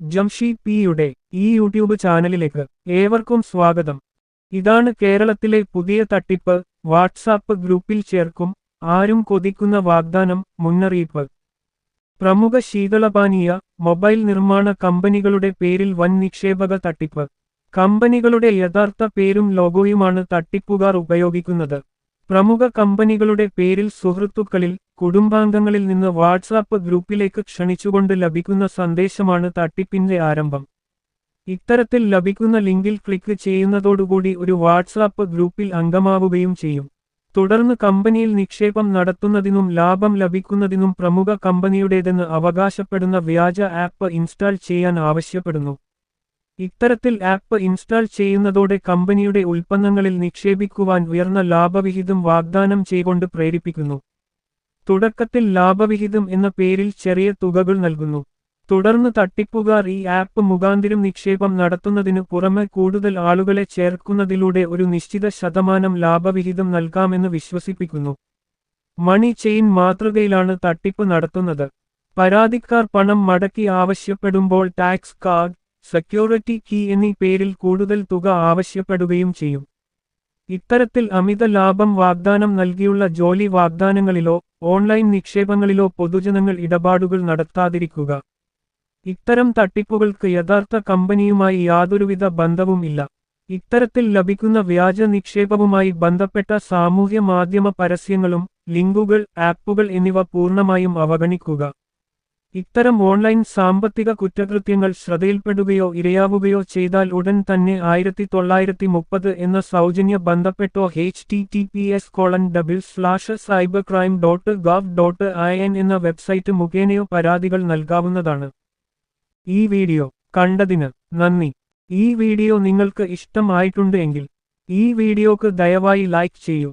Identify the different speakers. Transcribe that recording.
Speaker 1: ജംഷി പിയുടെ ഈ യൂട്യൂബ് ചാനലിലേക്ക് ഏവർക്കും സ്വാഗതം. ഇതാണ് കേരളത്തിലെ പുതിയ തട്ടിപ്പ് വാട്സാപ്പ് ഗ്രൂപ്പിൽ ചേർക്കും ആരും കൊതിക്കുന്ന വാഗ്ദാനം മുന്നറിയിപ്പ്. പ്രമുഖ ശീതളപാനീയ മൊബൈൽ നിർമ്മാണ കമ്പനികളുടെ പേരിൽ വൻ നിക്ഷേപക തട്ടിപ്പ്. കമ്പനികളുടെ യഥാർത്ഥ പേരും ലോഗോയുമാണ് തട്ടിപ്പുകാർ ഉപയോഗിക്കുന്നത്. പ്രമുഖ കമ്പനികളുടെ പേരിൽ സുഹൃത്തുക്കളിൽ കുടുംബാംഗങ്ങളിൽ നിന്ന് വാട്സാപ്പ് ഗ്രൂപ്പിലേക്ക് ക്ഷണിച്ചുകൊണ്ട് ലഭിക്കുന്ന സന്ദേശമാണ് തട്ടിപ്പിന്റെ ആരംഭം. ഇത്തരത്തിൽ ലഭിക്കുന്ന ലിങ്കിൽ ക്ലിക്ക് ചെയ്യുന്നതോടുകൂടി ഒരു വാട്സാപ്പ് ഗ്രൂപ്പിൽ അംഗമാവുകയും ചെയ്യും. തുടർന്ന് കമ്പനിയിൽ നിക്ഷേപം നടത്തുന്നതിനും ലാഭം ലഭിക്കുന്നതിനും പ്രമുഖ കമ്പനിയുടേതെന്ന് അവകാശപ്പെടുന്ന വ്യാജ ആപ്പ് ഇൻസ്റ്റാൾ ചെയ്യാൻ ആവശ്യപ്പെടുന്നു. ഇത്തരത്തിൽ ആപ്പ് ഇൻസ്റ്റാൾ ചെയ്യുന്നതോടെ കമ്പനിയുടെ ഉൽപ്പന്നങ്ങളിൽ നിക്ഷേപിക്കുവാൻ ഉയർന്ന ലാഭവിഹിതം വാഗ്ദാനം ചെയ്തുകൊണ്ട് പ്രേരിപ്പിക്കുന്നു. തുടക്കത്തിൽ ലാഭവിഹിതം എന്ന പേരിൽ ചെറിയ തുകകൾ നൽകുന്നു. തുടർന്ന് തട്ടിപ്പുകാർ ഈ ആപ്പ് മുഖാന്തിരം നിക്ഷേപം നടത്തുന്നതിനു പുറമെ കൂടുതൽ ആളുകളെ ചേർക്കുന്നതിലൂടെ ഒരു നിശ്ചിത ശതമാനം ലാഭവിഹിതം നൽകാമെന്ന് വിശ്വസിപ്പിക്കുന്നു. മണി ചെയിൻ മാതൃകയിലാണ് തട്ടിപ്പ് നടത്തുന്നത്. പരാതിക്കാർ പണം മടക്കി ആവശ്യപ്പെടുമ്പോൾ ടാക്സ് കാർഡ് സെക്യൂരിറ്റി കീ എന്നീ പേരിൽ കൂടുതൽ തുക ആവശ്യപ്പെടുകയും ചെയ്യും. ഇത്തരത്തിൽ അമിത ലാഭം വാഗ്ദാനം നൽകിയുള്ള ജോലി വാഗ്ദാനങ്ങളിലോ ഓൺലൈൻ നിക്ഷേപങ്ങളിലോ പൊതുജനങ്ങൾ ഇടപാടുകൾ നടത്താതിരിക്കുക. ഇത്തരം തട്ടിപ്പുകൾക്ക് യഥാർത്ഥ കമ്പനിയുമായി യാതൊരുവിധ ബന്ധവുമില്ല ഇത്തരത്തിൽ ലഭിക്കുന്ന വ്യാജ നിക്ഷേപവുമായി ബന്ധപ്പെട്ട സാമൂഹ്യ മാധ്യമ പരസ്യങ്ങളും ലിങ്കുകൾ ആപ്പുകൾ എന്നിവ പൂർണമായും അവഗണിക്കുക. ഇത്തരം ഓൺലൈൻ സാമ്പത്തിക കുറ്റകൃത്യങ്ങൾ ശ്രദ്ധയിൽപ്പെടുകയോ ഇരയാവുകയോ ചെയ്താൽ ഉടൻ തന്നെ ആയിരത്തി തൊള്ളായിരത്തി മുപ്പത് എന്ന സൗജന്യ ബന്ധപ്പെട്ടോ H T T P S colon double slash cyber crime dot gov dot I N എന്ന വെബ്സൈറ്റ് മുഖേനയോ പരാതികൾ നൽകാവുന്നതാണ്. ഈ വീഡിയോ കണ്ടതിന് നന്ദി. ഈ വീഡിയോ നിങ്ങൾക്ക് ഇഷ്ടമായിട്ടുണ്ട് എങ്കിൽ ഈ വീഡിയോക്ക് ദയവായി ലൈക്ക് ചെയ്യൂ.